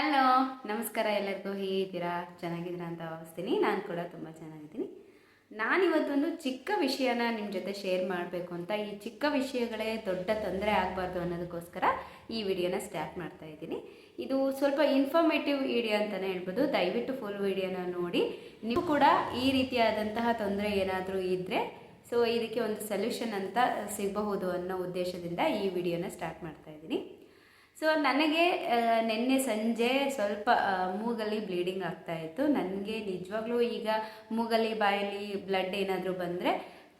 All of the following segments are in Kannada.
ಹಲೋ, ನಮಸ್ಕಾರ ಎಲ್ಲರಿಗೂ. ಹೇಗಿದ್ದೀರಾ? ಚೆನ್ನಾಗಿದ್ದೀರಾ ಅಂತ ಭಾವಿಸ್ತೀನಿ. ನಾನು ಕೂಡ ತುಂಬ ಚೆನ್ನಾಗಿದ್ದೀನಿ. ನಾನಿವತ್ತೊಂದು ಚಿಕ್ಕ ವಿಷಯನ ನಿಮ್ಮ ಜೊತೆ ಶೇರ್ ಮಾಡಬೇಕು ಅಂತ. ಈ ಚಿಕ್ಕ ವಿಷಯಗಳೇ ದೊಡ್ಡ ತೊಂದರೆ ಆಗಬಾರ್ದು ಅನ್ನೋದಕ್ಕೋಸ್ಕರ ಈ ವಿಡಿಯೋನ ಸ್ಟಾರ್ಟ್ ಮಾಡ್ತಾ ಇದ್ದೀನಿ. ಇದು ಸ್ವಲ್ಪ ಇನ್ಫಾರ್ಮೇಟಿವ್ ವಿಡಿಯೋ ಅಂತಲೇ ಹೇಳ್ಬೋದು. ದಯವಿಟ್ಟು ಫುಲ್ ವಿಡಿಯೋನ ನೋಡಿ. ನೀವು ಕೂಡ ಈ ರೀತಿಯಾದಂತಹ ತೊಂದರೆ ಏನಾದರೂ ಇದ್ದರೆ ಸೊ ಇದಕ್ಕೆ ಒಂದು ಸೊಲ್ಯೂಷನ್ ಅಂತ ಸಿಗಬಹುದು ಅನ್ನೋ ಉದ್ದೇಶದಿಂದ ಈ ವಿಡಿಯೋನ ಸ್ಟಾರ್ಟ್ ಮಾಡ್ತಾ ಇದ್ದೀನಿ. ಸೊ ನನಗೆ ನಿನ್ನೆ ಸಂಜೆ ಸ್ವಲ್ಪ ಮೂಗಲ್ಲಿ ಬ್ಲೀಡಿಂಗ್ ಆಗ್ತಾ ಇತ್ತು. ನನಗೆ ನಿಜವಾಗ್ಲೂ ಈಗ ಮೂಗಲ್ಲಿ, ಬಾಯಲ್ಲಿ ಬ್ಲಡ್ ಏನಾದರೂ ಬಂದರೆ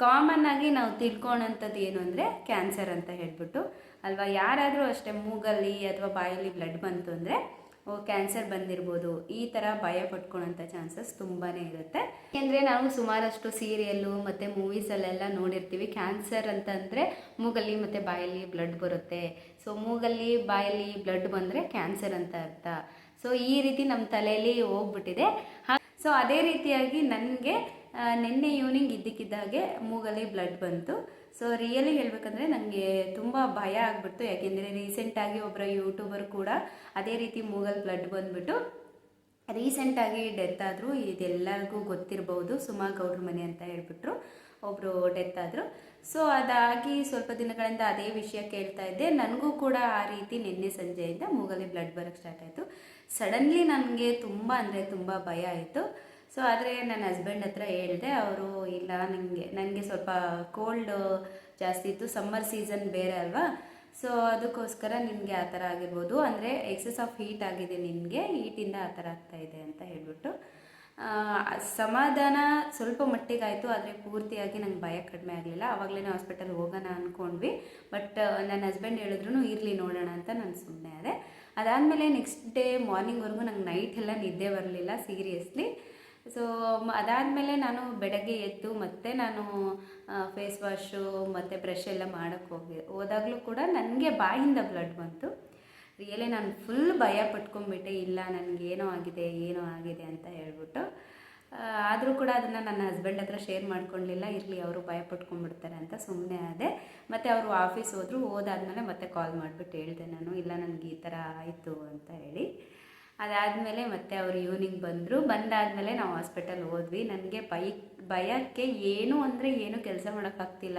ಕಾಮನ್ ಆಗಿ ನಾವು ತಿಳ್ಕೊಳೋಂಥದ್ದು ಏನು ಅಂದರೆ ಕ್ಯಾನ್ಸರ್ ಅಂತ ಹೇಳ್ಬಿಟ್ಟು. ಅಲ್ವಾ? ಯಾರಾದರೂ ಅಷ್ಟೇ ಮೂಗಲ್ಲಿ ಅಥವಾ ಬಾಯಲ್ಲಿ ಬ್ಲಡ್ ಬಂತು ಅಂದರೆ ಕ್ಯಾನ್ಸರ್ ಬಂದಿರ್ಬೋದು, ಈ ಥರ ಭಯ ಪಟ್ಕೊಳ್ಳೋಂಥ ಚಾನ್ಸಸ್ ತುಂಬಾ ಇರುತ್ತೆ. ಯಾಕೆಂದರೆ ನಾವು ಸುಮಾರಷ್ಟು ಸೀರಿಯಲ್ಲು ಮತ್ತು ಮೂವೀಸಲ್ಲೆಲ್ಲ ನೋಡಿರ್ತೀವಿ. ಕ್ಯಾನ್ಸರ್ ಅಂತಂದರೆ ಮೂಗಲ್ಲಿ ಮತ್ತು ಬಾಯಲ್ಲಿ ಬ್ಲಡ್ ಬರುತ್ತೆ. ಸೊ ಮೂಗಲ್ಲಿ ಬಾಯಲ್ಲಿ ಬ್ಲಡ್ ಬಂದರೆ ಕ್ಯಾನ್ಸರ್ ಅಂತ ಅರ್ಥ. ಸೊ ಈ ರೀತಿ ನಮ್ಮ ತಲೆಯಲ್ಲಿ ಹೋಗ್ಬಿಟ್ಟಿದೆ. ಸೊ ಅದೇ ರೀತಿಯಾಗಿ ನನಗೆ ನಿನ್ನೆ ಈವ್ನಿಂಗ್ ಇದ್ದಕ್ಕಿದ್ದಾಗೆ ಮೂಗಲ್ಲಿ ಬ್ಲಡ್ ಬಂತು. ಸೊ ರಿಯಲಿ ಹೇಳಬೇಕಂದ್ರೆ ನನಗೆ ತುಂಬ ಭಯ ಆಗಿಬಿಡ್ತು. ಯಾಕೆಂದರೆ ರೀಸೆಂಟಾಗಿ ಒಬ್ಬರ ಯೂಟ್ಯೂಬರ್ ಕೂಡ ಅದೇ ರೀತಿ ಮೂಗಲ್ಲಿ ಬ್ಲಡ್ ಬಂದುಬಿಟ್ಟು ರೀಸೆಂಟಾಗಿ ಡೆತ್ ಆದರೂ ಇದೆಲ್ಲರಿಗೂ ಗೊತ್ತಿರಬಹುದು ಸುಮಾ ಗೌಡ್ರ ಮನೆ ಅಂತ ಹೇಳ್ಬಿಟ್ರು. ಒಬ್ಬರು ಡೆತ್ ಆದರು. ಸೊ ಅದಾಗಿ ಸ್ವಲ್ಪ ದಿನಗಳಿಂದ ಅದೇ ವಿಷಯ ಕೇಳ್ತಾ ಇದ್ದೆ. ನನಗೂ ಕೂಡ ಆ ರೀತಿ ನಿನ್ನೆ ಸಂಜೆಯಿಂದ ಮೂಗಲ್ಲಿ ಬ್ಲಡ್ ಬರೋಕ್ಕೆ ಸ್ಟಾರ್ಟ್ ಆಯಿತು. ಸಡನ್ಲಿ ನನಗೆ ತುಂಬ ಅಂದರೆ ತುಂಬ ಭಯ ಆಯಿತು. ಸೊ ಆದರೆ ನನ್ನ ಹಸ್ಬೆಂಡ್ ಹತ್ರ ಹೇಳಿದೆ, ಅವರು ಇಲ್ಲ ನನಗೆ ನನಗೆ ಸ್ವಲ್ಪ ಕೋಲ್ಡ್ ಜಾಸ್ತಿ ಇತ್ತು ಸಮ್ಮರ್ ಸೀಸನ್ ಬೇರೆ ಅಲ್ವಾ? ಸೊ ಅದಕ್ಕೋಸ್ಕರ ನಿನಗೆ ಆ ಥರ ಆಗಿರ್ಬೋದು. ಅಂದರೆ ಎಕ್ಸಸ್ ಆಫ್ ಹೀಟ್ ಆಗಿದೆ ನಿನಗೆ ಹೀಟಿಂದ ಆ ಥರ ಇದೆ ಅಂತ ಹೇಳ್ಬಿಟ್ಟು. ಸಮಾಧಾನ ಸ್ವಲ್ಪ ಮಟ್ಟಿಗಾಯಿತು, ಆದರೆ ಪೂರ್ತಿಯಾಗಿ ನಂಗೆ ಭಯ ಕಡಿಮೆ ಆಗಲಿಲ್ಲ. ಆವಾಗಲೇ ಹಾಸ್ಪಿಟಲ್ಗೆ ಹೋಗೋಣ ಅಂದ್ಕೊಂಡ್ವಿ ಬಟ್ ನನ್ನ ಹಸ್ಬೆಂಡ್ ಹೇಳಿದ್ರು ಇರಲಿ, ನೋಡೋಣ ಅಂತ ನಾನು ಸುಮ್ಮನೆ ಅದೇ ಅದಾದಮೇಲೆ ನೆಕ್ಸ್ಟ್ ಡೇ ಮಾರ್ನಿಂಗ್ವರೆಗೂ ನಂಗೆ ನೈಟ್ ಎಲ್ಲ ನಿದ್ದೆ ಬರಲಿಲ್ಲ ಸೀರಿಯಸ್ಲಿ ಸೊ ಅದಾದಮೇಲೆ ನಾನು ಬೆಳಗ್ಗೆ ಎದ್ದು ಮತ್ತೆ ನಾನು ಫೇಸ್ ವಾಶು ಮತ್ತು ಬ್ರಷ್ ಎಲ್ಲ ಮಾಡೋಕ್ಕೆ ಹೋಗಿ, ಹೋದಾಗಲೂ ಕೂಡ ನನಗೆ ಬಾಯಿಂದ ಬ್ಲಡ್ ಬಂತು. ರಿಯಲಿ ನಾನು ಫುಲ್ ಭಯ ಪಟ್ಕೊಂಡ್ಬಿಟ್ಟೆ, ಇಲ್ಲ ನನಗೇನೋ ಆಗಿದೆ, ಏನೋ ಆಗಿದೆ ಅಂತ ಹೇಳ್ಬಿಟ್ಟು. ಆದರೂ ಕೂಡ ಅದನ್ನು ನನ್ನ ಹಸ್ಬೆಂಡ್ ಹತ್ರ ಶೇರ್ ಮಾಡ್ಕೊಳ್ಳಿಲ್ಲ ಇರಲಿ ಅವರು ಭಯ ಪಟ್ಕೊಂಡ್ಬಿಡ್ತಾರೆ ಅಂತ ಸುಮ್ಮನೆ ಆದೆ. ಮತ್ತು ಅವರು ಆಫೀಸ್ ಹೋದರು, ಹೋದಾದ್ಮೇಲೆ ಮತ್ತೆ ಕಾಲ್ ಮಾಡಿಬಿಟ್ಟು ಹೇಳಿದೆ ನಾನು, ಇಲ್ಲ ನನಗೆ ಈ ಥರ ಆಯಿತು ಅಂತ ಹೇಳಿ. ಅದಾದಮೇಲೆ ಮತ್ತೆ ಅವರು ಈವ್ನಿಂಗ್ ಬಂದರು. ಬಂದಾದಮೇಲೆ ನಾವು ಹಾಸ್ಪಿಟಲ್ ಹೋದ್ವಿ. ನನಗೆ ಭಯ, ಭಯಕ್ಕೆ ಏನು ಅಂದರೆ ಏನು ಕೆಲಸ ಮಾಡೋಕ್ಕಾಗ್ತಿಲ್ಲ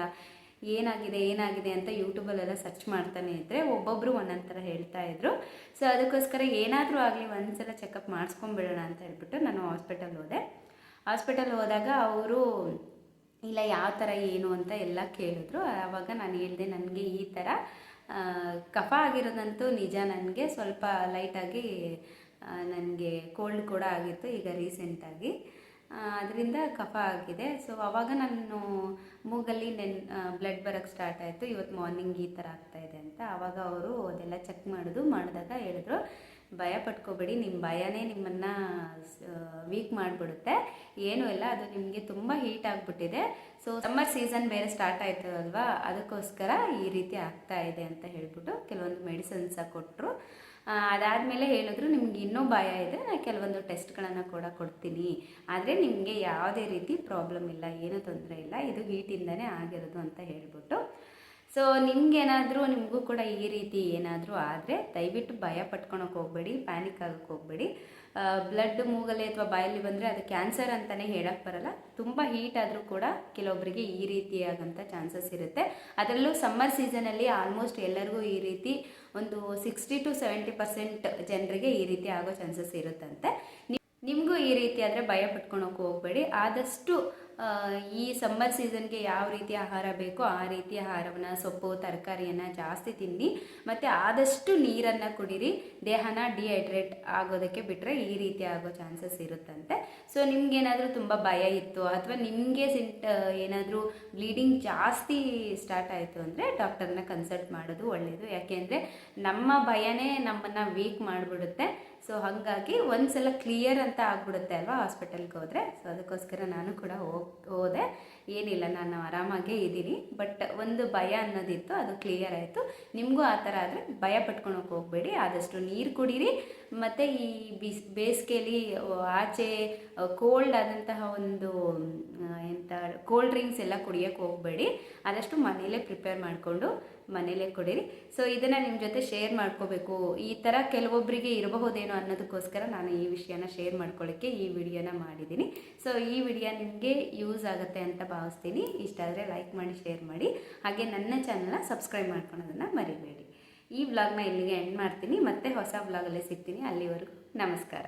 ಏನಾಗಿದೆ ಏನಾಗಿದೆ ಅಂತ ಯೂಟ್ಯೂಬಲ್ಲೆಲ್ಲ ಸರ್ಚ್ ಮಾಡ್ತಾನೆ ಇದ್ದರೆ ಒಬ್ಬೊಬ್ಬರು ಒಂದೊಂದು ಥರ ಹೇಳ್ತಾ ಇದ್ರು. ಸೊ ಅದಕ್ಕೋಸ್ಕರ ಏನಾದರೂ ಆಗಲಿ ಒಂದ್ಸಲ ಚೆಕಪ್ ಮಾಡಿಸ್ಕೊಂಬಿಡೋಣ ಅಂತ ಹೇಳ್ಬಿಟ್ಟು ನಾನು ಹಾಸ್ಪಿಟಲ್ ಹೋದೆ. ಹಾಸ್ಪಿಟಲ್ ಹೋದಾಗ ಅವರು, ಇಲ್ಲ, ಯಾವ ಥರ, ಏನು ಅಂತ ಎಲ್ಲ ಕೇಳಿದ್ರು. ಆವಾಗ ನಾನು ಹೇಳಿದೆ, ನನಗೆ ಈ ಥರ ಕಫ ಆಗಿರೋದಂತೂ ನಿಜ. ನನಗೆ ಸ್ವಲ್ಪ ಲೈಟಾಗಿ ನನಗೆ ಕೋಲ್ಡ್ ಕೂಡ ಆಗಿತ್ತು, ಈಗ ರೀಸೆಂಟಾಗಿ ಅದರಿಂದ ಕಫ ಆಗಿದೆ. ಸೊ ಆವಾಗ ನಾನು ಮೂಗಲ್ಲಿ ನೆನ್ ಬ್ಲಡ್ ಬರೋಕ್ಕೆ ಸ್ಟಾರ್ಟ್ ಆಯಿತು. ಇವತ್ತು ಮಾರ್ನಿಂಗ್ ಈ ಥರ ಆಗ್ತಾಯಿದೆ ಅಂತ. ಆವಾಗ ಅವರು ಅದೆಲ್ಲ ಚೆಕ್ ಮಾಡೋದು, ಮಾಡಿದಾಗ ಹೇಳಿದ್ರು ಭಯ ಪಟ್ಕೋಬೇಡಿ ನಿಮ್ಮ ಭಯನೇ ನಿಮ್ಮನ್ನು ವೀಕ್ ಮಾಡಿಬಿಡುತ್ತೆ. ಏನೂ ಇಲ್ಲ, ಅದು ನಿಮಗೆ ತುಂಬ ಹೀಟ್ ಆಗಿಬಿಟ್ಟಿದೆ. ಸೊ ಸಮ್ಮರ್ ಸೀಸನ್ ಬೇರೆ ಸ್ಟಾರ್ಟ್ ಆಯಿತು ಅಲ್ವಾ ಅದಕ್ಕೋಸ್ಕರ ಈ ರೀತಿ ಆಗ್ತಾ ಇದೆ ಅಂತ ಹೇಳ್ಬಿಟ್ಟು ಕೆಲವೊಂದು ಮೆಡಿಸಿನ್ಸ ಕೊಟ್ಟರು ಅದಾದಮೇಲೆ ಹೇಳಿದ್ರು, ನಿಮ್ಗೆ ಇನ್ನೂ ಭಯ ಇದೆ ನಾನು ಕೆಲವೊಂದು ಟೆಸ್ಟ್ಗಳನ್ನು ಕೂಡ ಕೊಡ್ತೀನಿ. ಆದರೆ ನಿಮಗೆ ಯಾವುದೇ ರೀತಿ ಪ್ರಾಬ್ಲಮ್ ಇಲ್ಲ, ಏನೂ ತೊಂದರೆ ಇಲ್ಲ, ಇದು ಹೀಟಿಂದನೇ ಆಗಿರೋದು ಅಂತ ಹೇಳ್ಬಿಟ್ಟು. ಸೊ ನಿಮ್ಗೇನಾದರೂ, ನಿಮಗೂ ಕೂಡ ಈ ರೀತಿ ಏನಾದರೂ ಆದರೆ, ದಯವಿಟ್ಟು ಭಯ ಪಟ್ಕೊಳಕ್ಕೆ ಹೋಗಬೇಡಿ ಪ್ಯಾನಿಕ್ ಆಗಕ್ಕೆ ಹೋಗಬೇಡಿ. ಬ್ಲಡ್ ಮೂಗಲ್ಲಿ ಅಥವಾ ಬಾಯಲ್ಲಿ ಬಂದರೆ ಅದು ಕ್ಯಾನ್ಸರ್ ಅಂತಲೇ ಹೇಳಕ್ಕೆ ಬರಲ್ಲ. ತುಂಬ ಹೀಟ್ ಆದರೂ ಕೂಡ ಕೆಲವೊಬ್ಬರಿಗೆ ಈ ರೀತಿಯಾಗಂಥ ಚಾನ್ಸಸ್ ಇರುತ್ತೆ. ಅದರಲ್ಲೂ ಸಮ್ಮರ್ ಸೀಸನಲ್ಲಿ ಆಲ್ಮೋಸ್ಟ್ ಎಲ್ಲರಿಗೂ ಈ ರೀತಿ ಒಂದು ಸಿಕ್ಸ್ಟಿ ಟು ಸೆವೆಂಟಿ ಪರ್ಸೆಂಟ್ ಜನರಿಗೆ ಈ ರೀತಿ ಆಗೋ ಚಾನ್ಸಸ್ ಇರುತ್ತಂತೆ. ನಿಮಗೂ ಈ ರೀತಿ ಆದರೆ ಭಯ ಪಟ್ಕೊಳಕ್ಕೆ ಹೋಗಬೇಡಿ. ಆದಷ್ಟು ಈ ಸಮ್ಮರ್ ಸೀಸನ್ಗೆ ಯಾವ ರೀತಿ ಆಹಾರ ಬೇಕೋ ಆ ರೀತಿ ಆಹಾರವನ್ನು, ಸೊಪ್ಪು, ತರಕಾರಿಯನ್ನು ಜಾಸ್ತಿ ತಿನ್ನಿ. ಮತ್ತು ಆದಷ್ಟು ನೀರನ್ನು ಕುಡೀರಿ. ದೇಹನ ಡಿಹೈಡ್ರೇಟ್ ಆಗೋದಕ್ಕೆ ಬಿಟ್ಟರೆ ಈ ರೀತಿ ಆಗೋ ಚಾನ್ಸಸ್ ಇರುತ್ತಂತೆ. ಸೊ ನಿಮ್ಗೇನಾದರೂ ತುಂಬ ಭಯ ಇತ್ತು ಅಥವಾ ನಿಮಗೆ ಸಿಂಟ್ ಏನಾದರೂ ಬ್ಲೀಡಿಂಗ್ ಜಾಸ್ತಿ ಸ್ಟಾರ್ಟ್ ಆಯಿತು ಅಂದರೆ ಡಾಕ್ಟರ್ನ ಕನ್ಸಲ್ಟ್ ಮಾಡೋದು ಒಳ್ಳೆಯದು ಯಾಕೆಂದರೆ ನಮ್ಮ ಭಯನೇ ನಮ್ಮನ್ನು ವೀಕ್ ಮಾಡಿಬಿಡುತ್ತೆ. ಸೊ ಹಾಗಾಗಿ ಒಂದ್ಸಲ ಕ್ಲಿಯರ್ ಅಂತ ಆಗ್ಬಿಡುತ್ತೆ ಅಲ್ವಾ ಹಾಸ್ಪಿಟಲ್ಗೆ ಹೋದರೆ? ಸೊ ಅದಕ್ಕೋಸ್ಕರ ನಾನು ಕೂಡ ಹೋಗಿ, ಹೋದೆ. ಏನಿಲ್ಲ, ನಾನು ಆರಾಮಾಗೇ ಇದ್ದೀನಿ. ಬಟ್ ಒಂದು ಭಯ ಅನ್ನೋದಿತ್ತು, ಅದು ಕ್ಲಿಯರ್ ಆಯಿತು. ನಿಮಗೂ ಆ ಥರ ಆದರೆ ಭಯ ಪಟ್ಕೊಳಕ್ಕೆ ಹೋಗಬೇಡಿ. ಆದಷ್ಟು ನೀರು ಕುಡೀರಿ. ಮತ್ತು ಈ ಬಿಸ್ ಬೇಸಿಗೆಯಲ್ಲಿ ಆಚೆ ಕೋಲ್ಡ್ ಆದಂತಹ ಒಂದು ಎಂಥ ಕೋಲ್ಡ್ ಡ್ರಿಂಕ್ಸ್ ಎಲ್ಲ ಕುಡಿಯೋಕ್ಕೆ ಹೋಗಬೇಡಿ. ಆದಷ್ಟು ಮನೇಲೇ ಪ್ರಿಪೇರ್ ಮಾಡಿಕೊಂಡು ಮನೇಲೇ ಕೊಡಿರಿ. ಸೊ ಇದನ್ನು ನಿಮ್ಮ ಜೊತೆ ಶೇರ್ ಮಾಡ್ಕೋಬೇಕು. ಈ ಥರ ಕೆಲವೊಬ್ಬರಿಗೆ ಇರಬಹುದೇನೋ ಅನ್ನೋದಕ್ಕೋಸ್ಕರ ನಾನು ಈ ವಿಷಯನ ಶೇರ್ ಮಾಡ್ಕೊಳ್ಳೋಕ್ಕೆ ಈ ವಿಡಿಯೋನ ಮಾಡಿದ್ದೀನಿ. ಸೊ ಈ ವಿಡಿಯೋ ನಿಮಗೆ ಯೂಸ್ ಆಗುತ್ತೆ ಅಂತ ಭಾವಿಸ್ತೀನಿ. ಇಷ್ಟ ಆದರೆ ಲೈಕ್ ಮಾಡಿ ಶೇರ್ ಮಾಡಿ. ಹಾಗೆ ನನ್ನ ಚಾನಲ್ನ ಸಬ್ಸ್ಕ್ರೈಬ್ ಮಾಡ್ಕೊಳೋದನ್ನು ಮರಿಬೇಡಿ. ಈ ವ್ಲಾಗ್ನ ಇಲ್ಲಿಗೆ ಎಂಡ್ ಮಾಡ್ತೀನಿ. ಮತ್ತೆ ಹೊಸ ವ್ಲಾಗಲ್ಲೇ ಸಿಗ್ತೀನಿ. ಅಲ್ಲಿವರೆಗೂ ನಮಸ್ಕಾರ.